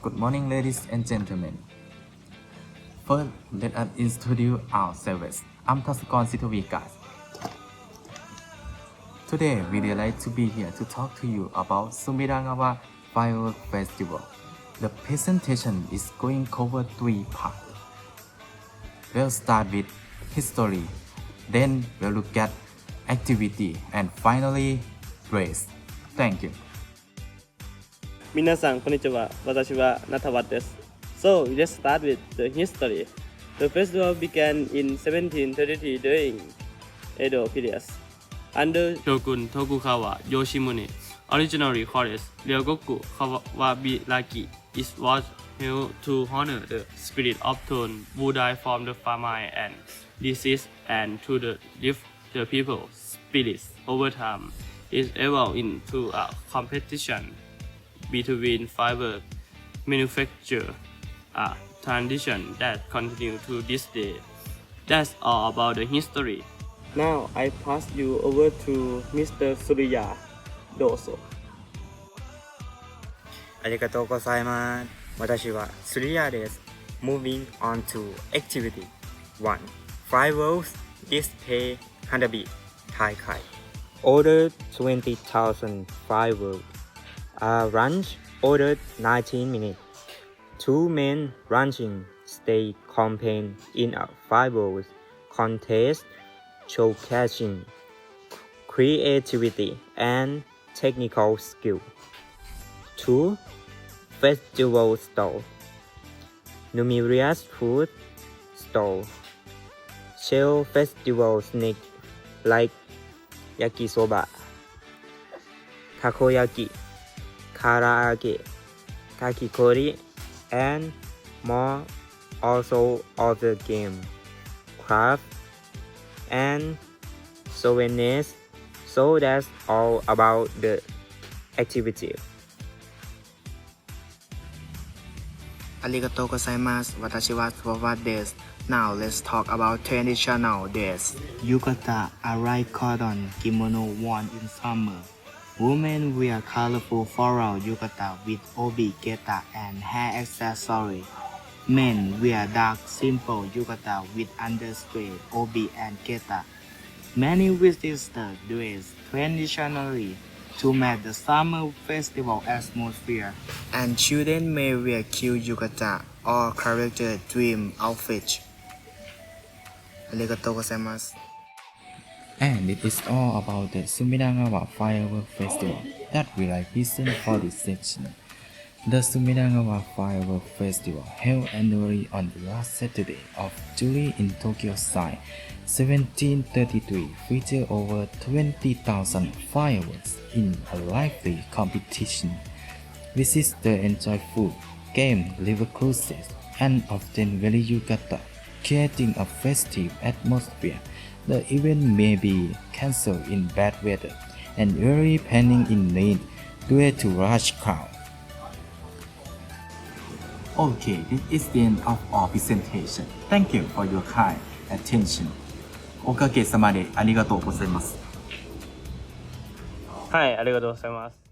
Good morning, ladies and gentlemen. First, let us introduce ourselves. I'm Taskon Sitovikas. Today, we like to be here to talk to you about Sumiragawa Firework Festival. The presentation is going to cover three parts. We'll start with history, then we'll look at activity, and finally, race. Thank you. Minasan konnichiwa. Watashi wa So let's start with the history. The festival began in 1733 during Edo period. Under originally called Ryogoku Kawabiraki, it was held to honor the spirit of Tone who died from the famine and disease and to the lift the people's spirits over time. It evolved into a competition between fiber manufacture, a tradition that continues to this day. That's all about the history. Now I pass you over to Mr. Surya Doso. ありがとうございます。私はスリアです。Moving on to activity 1. Fireworks display 花火大会 Ordered 20,000 fireworks. A range ordered 19 minutes. Two men ranching stay campaign in a fireworks contest showcasing creativity and technical skill. 2. Festival stall. Numerous food stall. Shell festival snack like yakisoba, takoyaki, karaage, kakikori, and more. Also other game, craft, and souvenirs. So that's all about the activity. ありがとうございます。私はスワワです。Now let's talk about traditional days. Yukata, a light cotton kimono worn in summer. Women wear colorful floral yukata with obi, geta, and hair accessory. Men wear dark, simple yukata with underskirt, obi, and geta. Many visitors dress traditionally to match the summer festival atmosphere. And children may wear cute yukata or character dream outfits. ありがとうございます。 And it is all about the Sumiragawa Firework Festival that we represent for this section. The Sumiragawa Firework Festival held annually on the last Saturday of July in Tokyo site 1733 featured over 20,000 fireworks in a lively competition. Visitors enjoy food, game, river cruises, and often wear yukata, creating a festive atmosphere. The event may be cancelled in bad weather and early planning in need due to large crowd. Okay, this is the end of our presentation. Thank you for your kind attention. おかげさまでありがとうございます。はい、ありがとうございます。